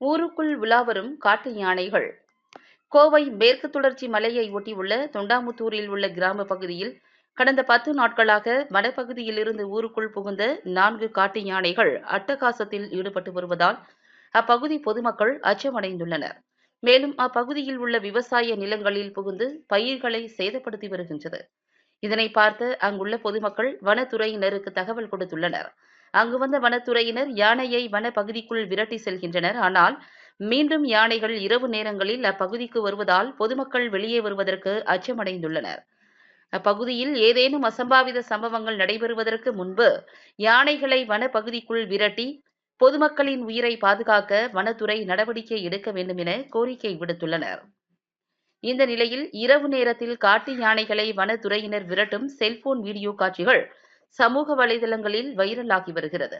ஊருக்குள் உலாவரும் காட்டு யானைகள். கோவை மேற்கு தொடர்ச்சி மலையை ஒட்டியுள்ள தொண்டாமுத்தூரில் உள்ள கிராம பகுதியில் கடந்த பத்து நாட்களாக வனப்பகுதியிலிருந்து ஊருக்குள் புகுந்த நான்கு காட்டு யானைகள் அட்டகாசத்தில் ஈடுபட்டு வருவதால் அப்பகுதி பொதுமக்கள் அச்சமடைந்துள்ளனர். மேலும் அப்பகுதியில் உள்ள விவசாய நிலங்களில் புகுந்து பயிர்களை சேதப்படுத்தி வருகின்றது. இதனை பார்த்து அங்குள்ள பொதுமக்கள் வனத்துறையினருக்கு தகவல் கொடுத்துள்ளனர். அங்கு வந்த வனத்துறையினர் யானையை வனப்பகுதிக்குள் விரட்டி செல்கின்றனர். ஆனால் மீண்டும் யானைகள் இரவு நேரங்களில் அப்பகுதிக்கு வருவதால் பொதுமக்கள் வெளியே வருவதற்கு அச்சமடைந்துள்ளனர். அப்பகுதியில் ஏதேனும் அசம்பாவித சம்பவங்கள் நடைபெறுவதற்கு முன்பு யானைகளை வனப்பகுதிக்குள் விரட்டி பொதுமக்களின் உயிரை பாதுகாக்க வனத்துறை நடவடிக்கை எடுக்க வேண்டும் என கோரிக்கை விடுத்துள்ளனர். இந்த நிலையில் இரவு நேரத்தில் காட்டு யானைகளை வனத்துறையினர் விரட்டும் செல்போன் வீடியோ காட்சிகள் சமூக வலைதளங்களில் வைரலாகி வருகிறது.